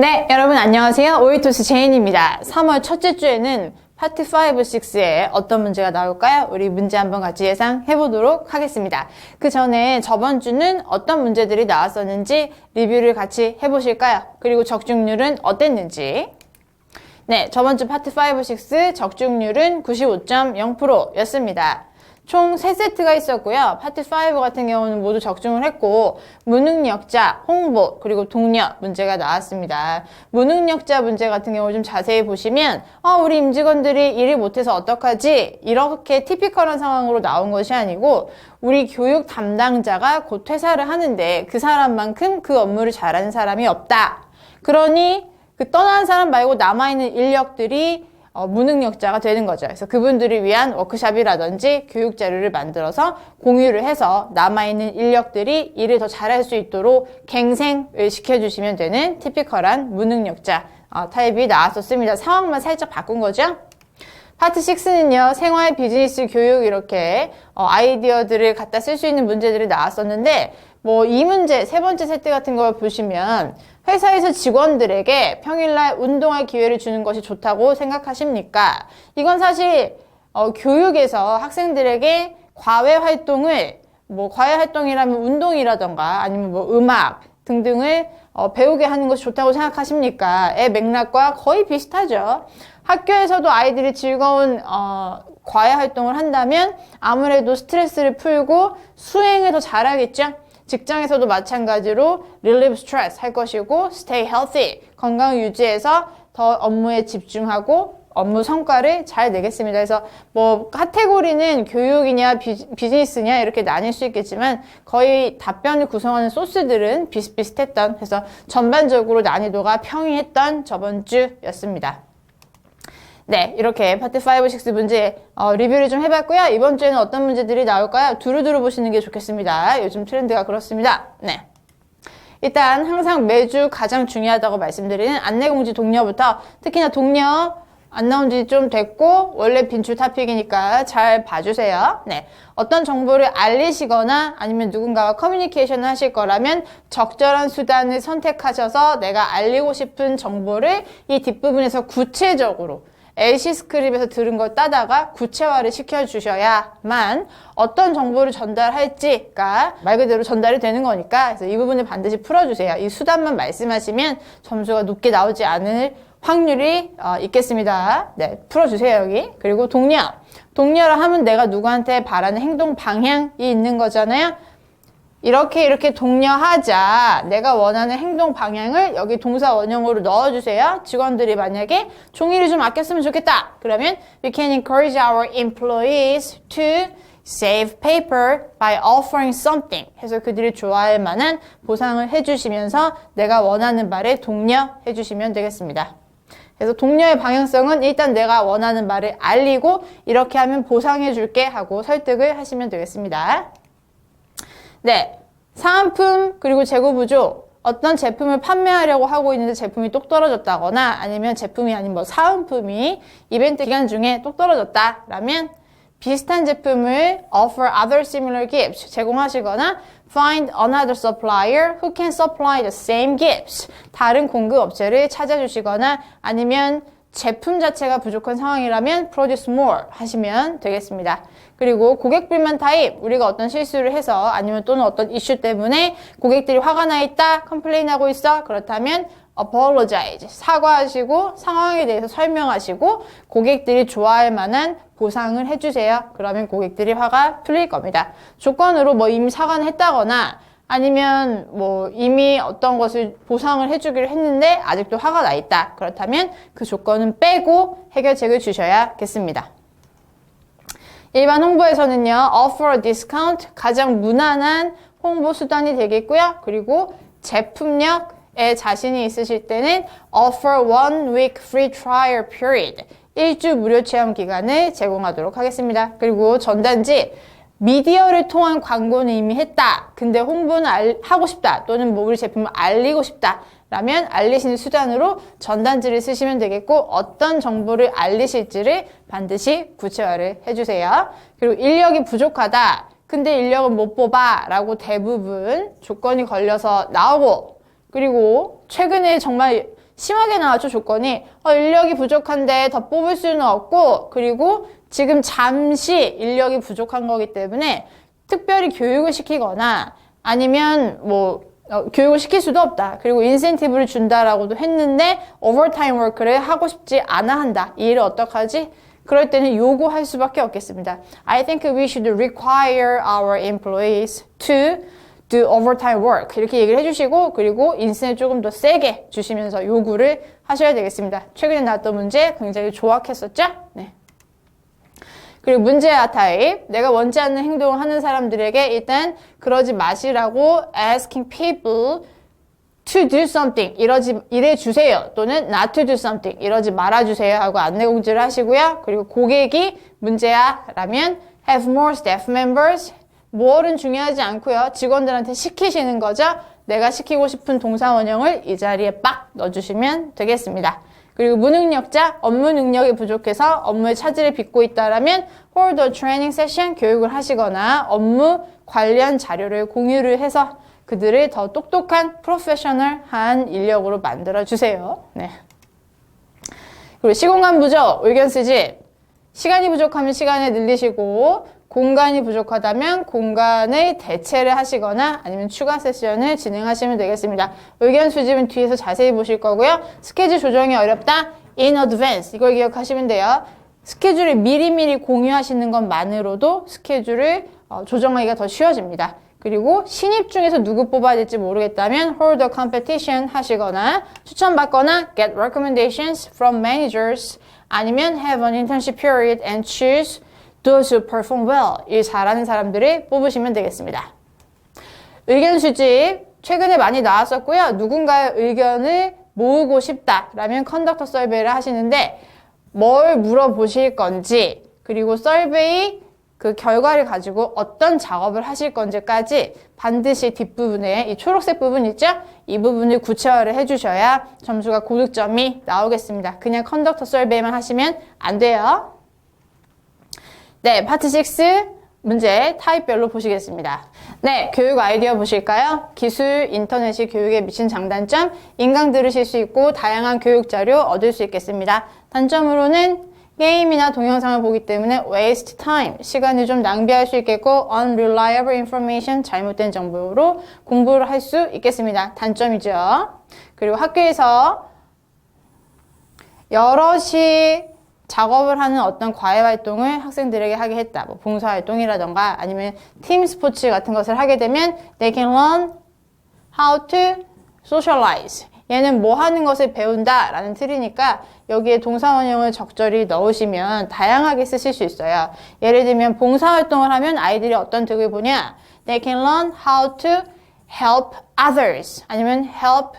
네, 여러분 안녕하세요. 오이토스 제인입니다. 3월 첫째 주에는 파트 5, 6에 어떤 문제가 나올까요? 우리 문제 한번 같이 예상해 보도록 하겠습니다. 그 전에 저번 주는 어떤 문제들이 나왔었는지 리뷰를 같이 해 보실까요? 그리고 적중률은 어땠는지. 네, 저번 주 파트 5, 6 적중률은 95.0%였습니다. 총 3세트가 있었고요. 파트 5 같은 경우는 모두 적중을 했고 무능력자, 홍보, 그리고 동력 문제가 나왔습니다. 무능력자 문제 같은 경우 좀 자세히 보시면 어, 우리 임직원들이 일을 못해서 어떡하지? 이렇게 티피컬한 상황으로 나온 것이 아니고 우리 교육 담당자가 곧 퇴사를 하는데 그 사람만큼 그 업무를 잘하는 사람이 없다. 그러니 그 떠난 사람 말고 남아있는 인력들이 어, 무능력자가 되는 거죠. 그래서 그분들을 위한 워크샵이라든지 교육 자료를 만들어서 공유를 해서 남아있는 인력들이 일을 더 잘할 수 있도록 갱생을 시켜주시면 되는 티피컬한 무능력자 어, 타입이 나왔었습니다. 상황만 살짝 바꾼 거죠. 파트 6는요, 생활, 비즈니스, 교육 이렇게 어, 아이디어들을 갖다 쓸 수 있는 문제들이 나왔었는데 뭐 이 문제, 세 번째 세트 같은 걸 보시면 회사에서 직원들에게 평일날 운동할 기회를 주는 것이 좋다고 생각하십니까? 이건 사실 어, 교육에서 학생들에게 과외 활동을 뭐 과외 활동이라면 운동이라던가 아니면 뭐 음악 등등을 어, 배우게 하는 것이 좋다고 생각하십니까? 의 맥락과 거의 비슷하죠. 학교에서도 아이들이 즐거운 어, 과외 활동을 한다면 아무래도 스트레스를 풀고 수행을 더 잘하겠죠. 직장에서도 마찬가지로 relieve stress 할 것이고 stay healthy 건강 유지해서 더 업무에 집중하고 업무 성과를 잘 내겠습니다. 그래서 뭐 카테고리는 교육이냐 비, 비즈니스냐 이렇게 나뉠 수 있겠지만 거의 답변을 구성하는 소스들은 비슷비슷했던 그래서 전반적으로 난이도가 평이했던 저번 주였습니다. 네, 이렇게 파트 5, 6 문제 어, 리뷰를 좀 해봤고요. 이번 주에는 어떤 문제들이 나올까요? 두루두루 보시는 게 좋겠습니다. 요즘 트렌드가 그렇습니다. 네. 일단 항상 매주 가장 중요하다고 말씀드리는 안내공지 동료부터 특히나 동료 안 나온 지 좀 됐고 원래 빈출 타픽이니까 잘 봐주세요. 네. 어떤 정보를 알리시거나 아니면 누군가와 커뮤니케이션을 하실 거라면 적절한 수단을 선택하셔서 내가 알리고 싶은 정보를 이 뒷부분에서 구체적으로 LC 스크립에서 들은 걸 따다가 구체화를 시켜주셔야만 어떤 정보를 전달할지가 말 그대로 전달이 되는 거니까 그래서 이 부분을 반드시 풀어주세요. 이 수단만 말씀하시면 점수가 높게 나오지 않을 확률이 어, 있겠습니다. 네, 풀어주세요, 여기. 그리고 동료. 동료라 하면 내가 누구한테 바라는 행동 방향이 있는 거잖아요. 이렇게 이렇게 독려하자. 내가 원하는 행동 방향을 여기 동사 원형으로 넣어주세요. 직원들이 만약에 종이를 좀 아꼈으면 좋겠다. 그러면 we can encourage our employees to save paper by offering something. 해서 그들이 좋아할 만한 보상을 해주시면서 내가 원하는 말에 독려해 주시면 되겠습니다. 그래서 동료의 방향성은 일단 내가 원하는 말을 알리고 이렇게 하면 보상해 줄게 하고 설득을 하시면 되겠습니다. 네. 사은품 그리고 재고 부족 어떤 제품을 판매하려고 하고 있는데 제품이 똑 떨어졌다거나 아니면 제품이 아닌 뭐 사은품이 이벤트 기간 중에 똑 떨어졌다라면 비슷한 제품을 offer other similar gifts 제공하시거나 find another supplier who can supply the same gifts 다른 공급 업체를 찾아주시거나 아니면 제품 자체가 부족한 상황이라면 produce more 하시면 되겠습니다. 그리고 고객 불만 타입 우리가 어떤 실수를 해서 아니면 또는 어떤 이슈 때문에 고객들이 화가 나 있다 컴플레인 하고 있어 그렇다면 apologize 사과하시고 상황에 대해서 설명하시고 고객들이 좋아할 만한 보상을 해주세요. 그러면 고객들이 화가 풀릴 겁니다. 조건으로 뭐 이미 사과는 했다거나 아니면 뭐 이미 어떤 것을 보상을 해주기로 했는데 아직도 화가 나 있다. 그렇다면 그 조건은 빼고 해결책을 주셔야겠습니다. 일반 홍보에서는요, offer discount 가장 무난한 홍보 수단이 되겠고요. 그리고 제품력에 자신이 있으실 때는 offer one week free trial period 일주 무료 체험 기간을 제공하도록 하겠습니다. 그리고 전단지 미디어를 통한 광고는 이미 했다. 근데 홍보는 알, 하고 싶다. 또는 뭐 우리 제품을 알리고 싶다. 라면 알리시는 수단으로 전단지를 쓰시면 되겠고 어떤 정보를 알리실지를 반드시 구체화를 해주세요. 그리고 인력이 부족하다. 근데 인력은 못 뽑아 라고 대부분 조건이 걸려서 나오고 그리고 최근에 정말 심하게 나왔죠, 조건이. 어, 인력이 부족한데 더 뽑을 수는 없고, 그리고 지금 잠시 인력이 부족한 거기 때문에 특별히 교육을 시키거나 아니면 뭐 어, 교육을 시킬 수도 없다. 그리고 인센티브를 준다라고도 했는데 오버타임 워크를 하고 싶지 않아 한다. 이 일을 어떡하지? 그럴 때는 요구할 수밖에 없겠습니다. I think we should require our employees to do overtime work. 이렇게 얘기를 해주시고 그리고 인센을 조금 더 세게 주시면서 요구를 하셔야 되겠습니다. 최근에 나왔던 문제 굉장히 조악했었죠? 네. 그리고 문제야 타입. 내가 원치 않는 행동을 하는 사람들에게 일단 그러지 마시라고 asking people to do something 이러지 이래 주세요 또는 not to do something 이러지 말아 주세요 하고 안내 공지를 하시고요. 그리고 고객이 문제야라면 have more staff members 뭐는 중요하지 않고요. 직원들한테 시키시는 거죠. 내가 시키고 싶은 동사 원형을 이 자리에 빡 넣어주시면 되겠습니다. 그리고 무능력자, 업무 능력이 부족해서 업무의 차질을 빚고 있다라면 hold a training session 교육을 하시거나 업무 관련 자료를 공유를 해서 그들을 더 똑똑한 프로페셔널한 인력으로 만들어 주세요. 네. 그리고 시공간 부족, 의견 수집. 시간이 부족하면 시간을 늘리시고 공간이 부족하다면 공간의 대체를 하시거나 아니면 추가 세션을 진행하시면 되겠습니다. 의견 수집은 뒤에서 자세히 보실 거고요. 스케줄 조정이 어렵다. in advance 이걸 기억하시면 돼요. 스케줄을 미리미리 공유하시는 것만으로도 스케줄을 어, 조정하기가 더 쉬워집니다. 그리고 신입 중에서 누구 뽑아야 될지 모르겠다면 hold a competition 하시거나 추천받거나 get recommendations from managers 아니면 have an internship period and choose those who perform well 일 잘하는 사람들을 뽑으시면 되겠습니다. 의견 수집 최근에 많이 나왔었고요. 누군가의 의견을 모으고 싶다라면 컨덕터 서베이를 하시는데 뭘 물어보실 건지 그리고 서베이 그 결과를 가지고 어떤 작업을 하실 건지까지 반드시 뒷부분에 이 초록색 부분 있죠? 이 부분을 구체화를 해주셔야 점수가 고득점이 나오겠습니다. 그냥 컨덕터 설베이만 하시면 안 돼요. 네, 파트 6 문제 타입별로 보시겠습니다. 네, 교육 아이디어 보실까요? 기술, 인터넷이 교육에 미친 장단점, 인강 들으실 수 있고 다양한 교육 자료 얻을 수 있겠습니다. 단점으로는 게임이나 동영상을 보기 때문에 waste time, 시간을 좀 낭비할 수 있겠고 unreliable information, 잘못된 정보로 공부를 할 수 있겠습니다. 단점이죠. 그리고 학교에서 여럿이 작업을 하는 어떤 과외 활동을 학생들에게 하게 했다. 뭐 봉사 활동이라던가 아니면 팀 스포츠 같은 것을 하게 되면 they can learn how to socialize. 얘는 뭐 하는 것을 배운다 라는 틀이니까 여기에 동사 원형을 적절히 넣으시면 다양하게 쓰실 수 있어요. 예를 들면 봉사활동을 하면 아이들이 어떤 득을 보냐? They can learn how to help others 아니면 help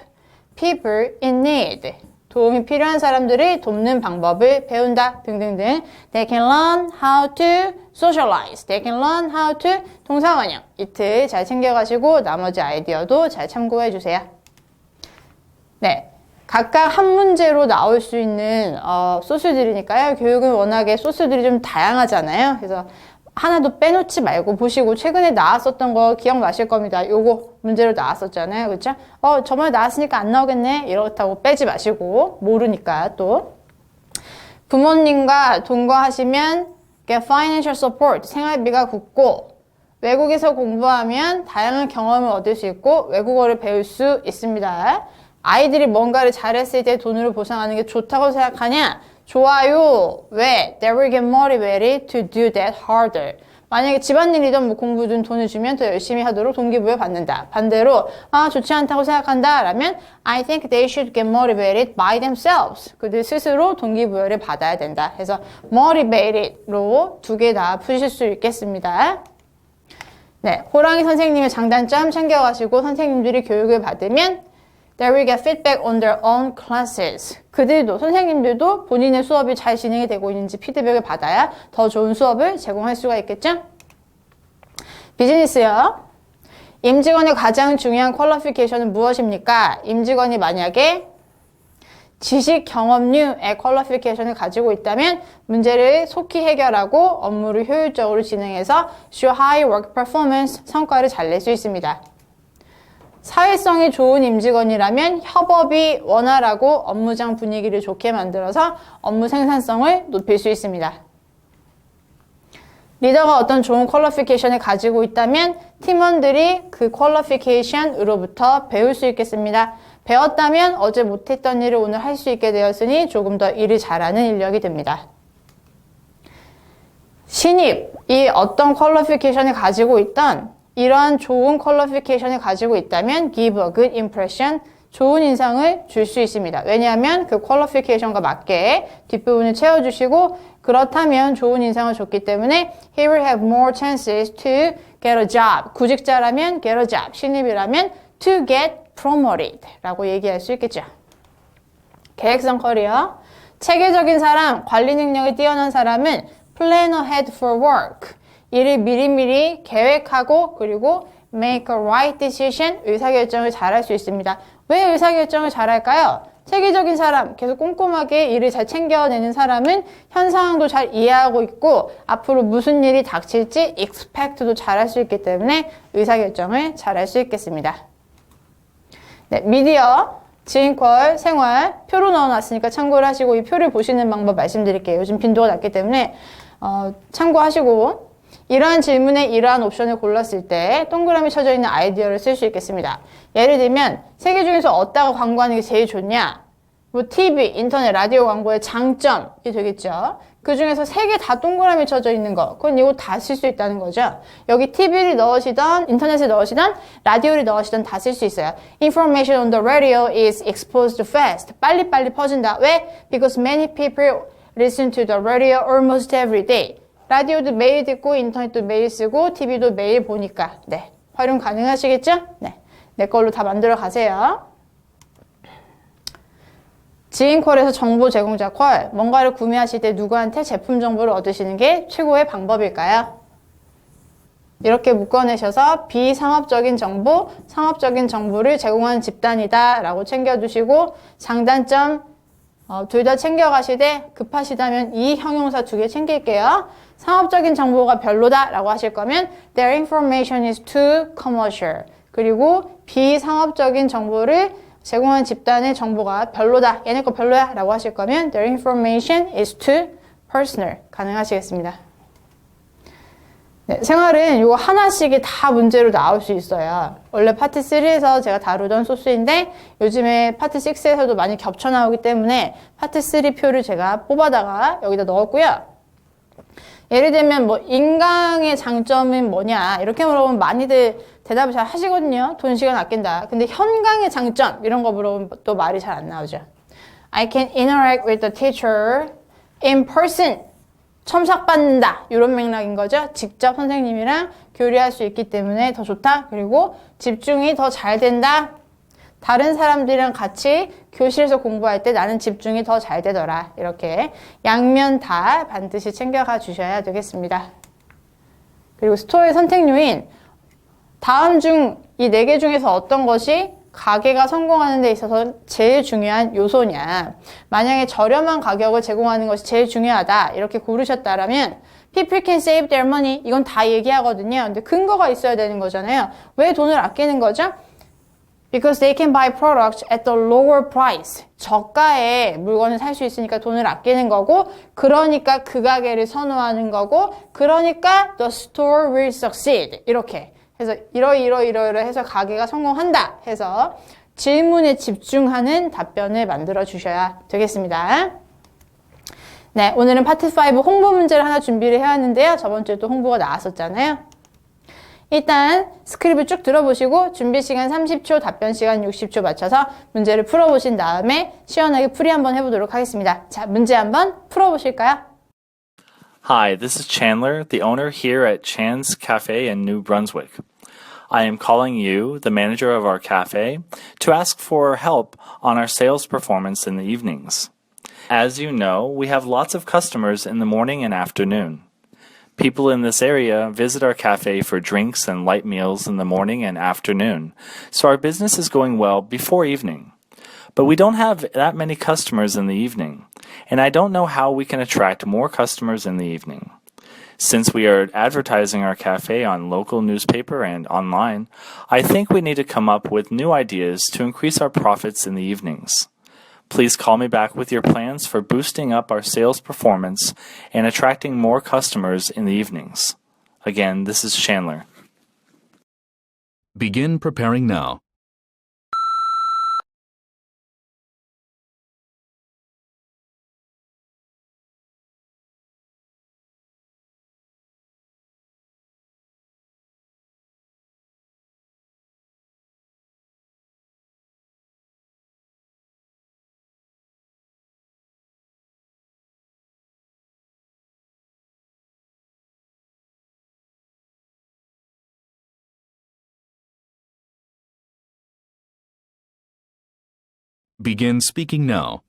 people in need. 도움이 필요한 사람들을 돕는 방법을 배운다 등등등. They can learn how to socialize. They can learn how to 동사 원형. 이틀 잘 챙겨가시고 나머지 아이디어도 잘 참고해 주세요. 네. 각각 한 문제로 나올 수 있는 어, 소스들이니까요. 교육은 워낙에 소스들이 좀 다양하잖아요. 그래서 하나도 빼놓지 말고 보시고 최근에 나왔었던 거 기억나실 겁니다. 요거 문제로 나왔었잖아요. 그렇죠? 어, 저번에 나왔으니까 안 나오겠네. 이렇다고 빼지 마시고 모르니까 또 부모님과 동거하시면 get financial support 생활비가 굳고 외국에서 공부하면 다양한 경험을 얻을 수 있고 외국어를 배울 수 있습니다. 아이들이 뭔가를 잘했을 때 돈으로 보상하는 게 좋다고 생각하냐? 좋아요. 왜? They will get motivated to do that harder. 만약에 집안일이든 뭐 공부든 돈을 주면 더 열심히 하도록 동기부여 받는다. 반대로 아 좋지 않다고 생각한다 라면 I think they should get motivated by themselves. 그들 스스로 동기부여를 받아야 된다. 해서 motivated로 두 개 다 푸실 수 있겠습니다. 네, 호랑이 선생님의 장단점 챙겨가시고 선생님들이 교육을 받으면 They will get feedback on their own classes. 그들도 선생님들도 본인의 수업이 잘 진행이 되고 있는지 피드백을 받아야 더 좋은 수업을 제공할 수가 있겠죠? 비즈니스요. 임직원의 가장 중요한 퀄리피케이션은 무엇입니까? 임직원이 만약에 지식 경험류의 퀄리피케이션을 가지고 있다면 문제를 속히 해결하고 업무를 효율적으로 진행해서 show high work performance 성과를 잘 낼 수 있습니다. 사회성이 좋은 임직원이라면 협업이 원활하고 업무장 분위기를 좋게 만들어서 업무 생산성을 높일 수 있습니다. 리더가 어떤 좋은 퀄리피케이션을 가지고 있다면 팀원들이 그 퀄리피케이션으로부터 배울 수 있겠습니다. 배웠다면 어제 못했던 일을 오늘 할 수 있게 되었으니 조금 더 일을 잘하는 인력이 됩니다. 신입이 어떤 퀄리피케이션을 가지고 있던 이러한 좋은 퀄리피케이션을 가지고 있다면 give a good impression 좋은 인상을 줄 수 있습니다. 왜냐하면 그 퀄리피케이션과 맞게 뒷부분을 채워주시고 그렇다면 좋은 인상을 줬기 때문에 he will have more chances to get a job. 구직자라면 get a job. 신입이라면 to get promoted 라고 얘기할 수 있겠죠. 계획성 커리어. 체계적인 사람, 관리 능력이 뛰어난 사람은 plan ahead for work. 일을 미리미리 계획하고 그리고 make a right decision, 의사결정을 잘할 수 있습니다. 왜 의사결정을 잘할까요? 체계적인 사람, 계속 꼼꼼하게 일을 잘 챙겨내는 사람은 현 상황도 잘 이해하고 있고 앞으로 무슨 일이 닥칠지 expect도 잘할 수 있기 때문에 의사결정을 잘할 수 있겠습니다. 네, 미디어, 지인퀄, 생활, 표로 넣어놨으니까 참고를 하시고 이 표를 보시는 방법 말씀드릴게요. 요즘 빈도가 낮기 때문에 어, 참고하시고 이러한 질문에 이러한 옵션을 골랐을 때 동그라미 쳐져 있는 아이디어를 쓸 수 있겠습니다. 예를 들면 세 개 중에서 어디다가 광고하는 게 제일 좋냐? 뭐 TV, 인터넷, 라디오 광고의 장점이 되겠죠. 그 중에서 세 개 다 동그라미 쳐져 있는 거. 그건 이거 다 쓸 수 있다는 거죠. 여기 TV를 넣으시던, 인터넷을 넣으시던, 라디오를 넣으시던 다 쓸 수 있어요. Information on the radio is exposed fast. 빨리빨리 퍼진다. 왜? Because many people listen to the radio almost every day. 라디오도 매일 듣고, 인터넷도 매일 쓰고, TV도 매일 보니까. 네. 활용 가능하시겠죠? 네. 내 걸로 다 만들어 가세요. 지인 콜에서 정보 제공자 콜, 뭔가를 구매하실 때 누구한테 제품 정보를 얻으시는 게 최고의 방법일까요? 이렇게 묶어내셔서 비상업적인 정보, 상업적인 정보를 제공하는 집단이다 라고 챙겨두시고 장단점 어, 둘 다 챙겨가시되 급하시다면 이 형용사 두 개 챙길게요. 상업적인 정보가 별로다 라고 하실 거면 Their information is too commercial. 그리고 비상업적인 정보를 제공한 집단의 정보가 별로다. 얘네 거 별로야. 라고 하실 거면 their information is too personal. 가능하시겠습니다. 네, 생활은 이거 하나씩이 다 문제로 나올 수 있어요. 원래 파트 3에서 제가 다루던 소스인데 요즘에 파트 6에서도 많이 겹쳐 나오기 때문에 파트 3 표를 제가 뽑아다가 여기다 넣었고요. 예를 들면 뭐 인강의 장점은 뭐냐 이렇게 물어보면 많이들 대답을 잘 하시거든요. 돈 시간 아낀다. 근데 현강의 장점 이런 거 물어보면 또 말이 잘 안 나오죠. I can interact with the teacher in person. 첨삭받는다. 이런 맥락인 거죠. 직접 선생님이랑 교류할 수 있기 때문에 더 좋다. 그리고 집중이 더 잘 된다. 다른 사람들이랑 같이 교실에서 공부할 때 나는 집중이 더 잘 되더라. 이렇게 양면 다 반드시 챙겨가 주셔야 되겠습니다. 그리고 스토어의 선택 요인. 다음 중 이 네 개 중에서 어떤 것이 가게가 성공하는 데 있어서 제일 중요한 요소냐. 만약에 저렴한 가격을 제공하는 것이 제일 중요하다. 이렇게 고르셨다라면 people can save their money. 이건 다 얘기하거든요. 근데 근거가 있어야 되는 거잖아요. 왜 돈을 아끼는 거죠? Because they can buy products at the lower price. 저가에 물건을 살 수 있으니까 돈을 아끼는 거고, 그러니까 그 가게를 선호하는 거고, 그러니까 the store will succeed. 이렇게. 해서 이러이러이러이러 해서 가게가 성공한다 해서 질문에 집중하는 답변을 만들어 주셔야 되겠습니다. 네, 오늘은 파트 5 홍보 문제를 하나 준비를 해왔는데요. 저번 주에 또 홍보가 나왔었잖아요. 일단 스크립을 쭉 들어보시고 준비 시간 30초, 답변 시간 60초 맞춰서 문제를 풀어보신 다음에 시원하게 풀이 한번 해보도록 하겠습니다. 자, 문제 한번 풀어보실까요? Hi, this is Chandler, the owner here at Chan's Cafe in New Brunswick. I am calling you, the manager of our cafe, to ask for help on our sales performance in the evenings. As you know, we have lots of customers in the morning and afternoon. People in this area visit our cafe for drinks and light meals in the morning and afternoon, so our business is going well before evening. But we don't have that many customers in the evening, and I don't know how we can attract more customers in the evening. Since we are advertising our cafe on local newspaper and online, I think we need to come up with new ideas to increase our profits in the evenings. Please call me back with your plans for boosting up our sales performance and attracting more customers in the evenings. Again, this is Chandler. Begin preparing now. Begin speaking now.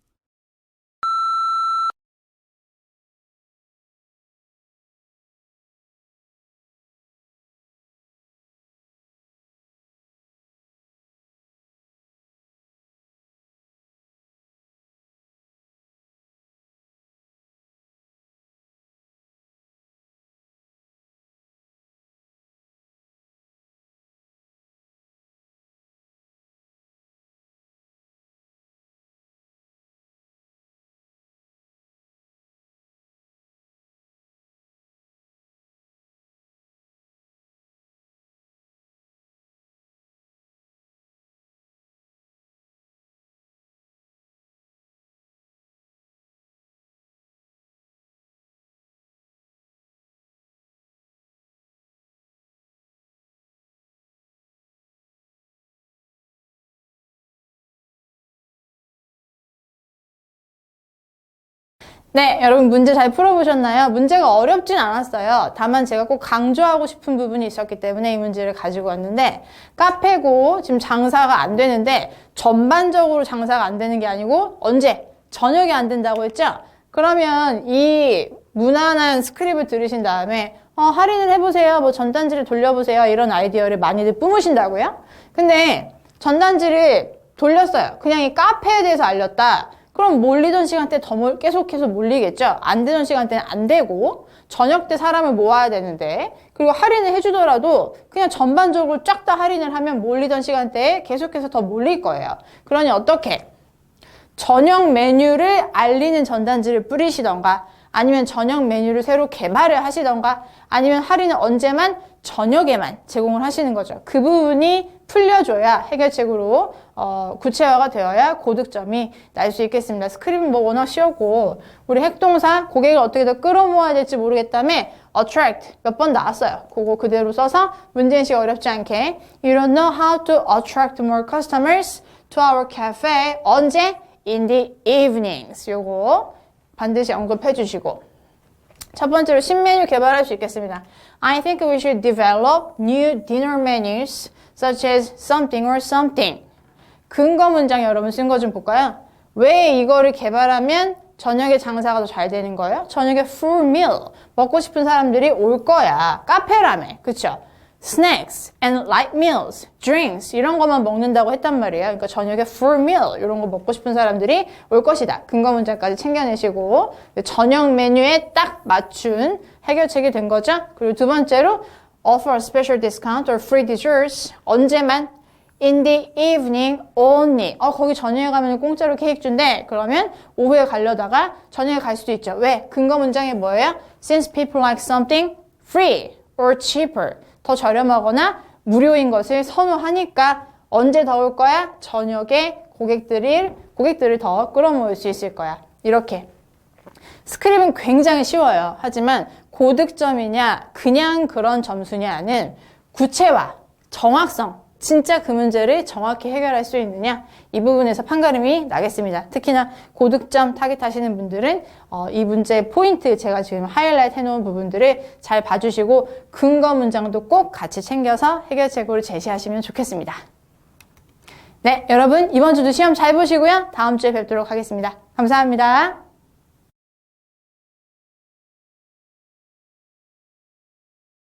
네, 여러분 문제 잘 풀어보셨나요? 문제가 어렵진 않았어요. 다만 제가 꼭 강조하고 싶은 부분이 있었기 때문에 이 문제를 가지고 왔는데 카페고 지금 장사가 안 되는데 전반적으로 장사가 안 되는 게 아니고 언제? 저녁에 안 된다고 했죠? 그러면 이 무난한 스크립을 들으신 다음에 어, 할인을 해보세요. 뭐 전단지를 돌려보세요. 이런 아이디어를 많이들 뿜으신다고요? 근데 전단지를 돌렸어요. 그냥 이 카페에 대해서 알렸다. 그럼 몰리던 시간대 더 몰- 계속해서 몰리겠죠? 안 되던 시간대는 안 되고, 저녁 때 사람을 모아야 되는데, 그리고 할인을 해주더라도 그냥 전반적으로 쫙 다 할인을 하면 몰리던 시간대에 계속해서 더 몰릴 거예요. 그러니 어떻게? 저녁 메뉴를 알리는 전단지를 뿌리시던가 아니면 저녁 메뉴를 새로 개발을 하시던가 아니면 할인은 언제만 저녁에만 제공을 하시는 거죠. 그 부분이 풀려줘야 해결책으로 어, 구체화가 되어야 고득점이 날 수 있겠습니다. 뭐 워낙 쉬웠고 우리 핵동사 고객을 어떻게 더 끌어모아야 될지 모르겠다며 attract 몇 번 나왔어요. 그거 그대로 써서 문제인식 어렵지 않게 You don't know how to attract more customers to our cafe 언제? in the evenings. 요거 반드시 언급해 주시고. 첫 번째로 신메뉴 개발할 수 있겠습니다. I think we should develop new dinner menus such as something or something. 근거 문장 여러분 쓴 거 좀 볼까요? 왜 이거를 개발하면 저녁에 장사가 더 잘 되는 거예요? 저녁에 full meal 먹고 싶은 사람들이 올 거야. 카페라며. 그쵸? snacks and light meals, drinks 이런 것만 먹는다고 했단 말이에요. 그러니까 저녁에 full meal 이런 거 먹고 싶은 사람들이 올 것이다. 근거 문장까지 챙겨내시고 저녁 메뉴에 딱 맞춘 해결책이 된 거죠. 그리고 두 번째로 offer a special discount or free desserts 언제만 in the evening only. 어, 거기 저녁에 가면 공짜로 케이크 준대. 그러면 오후에 가려다가 저녁에 갈 수도 있죠. 왜? 근거 문장이 뭐예요? Since people like something free or cheaper. 더 저렴하거나 무료인 것을 선호하니까 언제 더올 거야? 저녁에 고객들이, 고객들을 더 끌어모을 수 있을 거야. 이렇게. 스크립은 굉장히 쉬워요. 하지만 고득점이냐, 그냥 그런 점수냐는 구체화, 정확성, 진짜 그 문제를 정확히 해결할 수 있느냐, 이 부분에서 판가름이 나겠습니다. 특히나 고득점 타깃하시는 분들은 어, 이 문제의 포인트, 제가 지금 하이라이트 해놓은 부분들을 잘 봐주시고 근거 문장도 꼭 같이 챙겨서 해결책으로 제시하시면 좋겠습니다. 네, 여러분 이번 주도 시험 잘 보시고요. 다음 주에 뵙도록 하겠습니다. 감사합니다.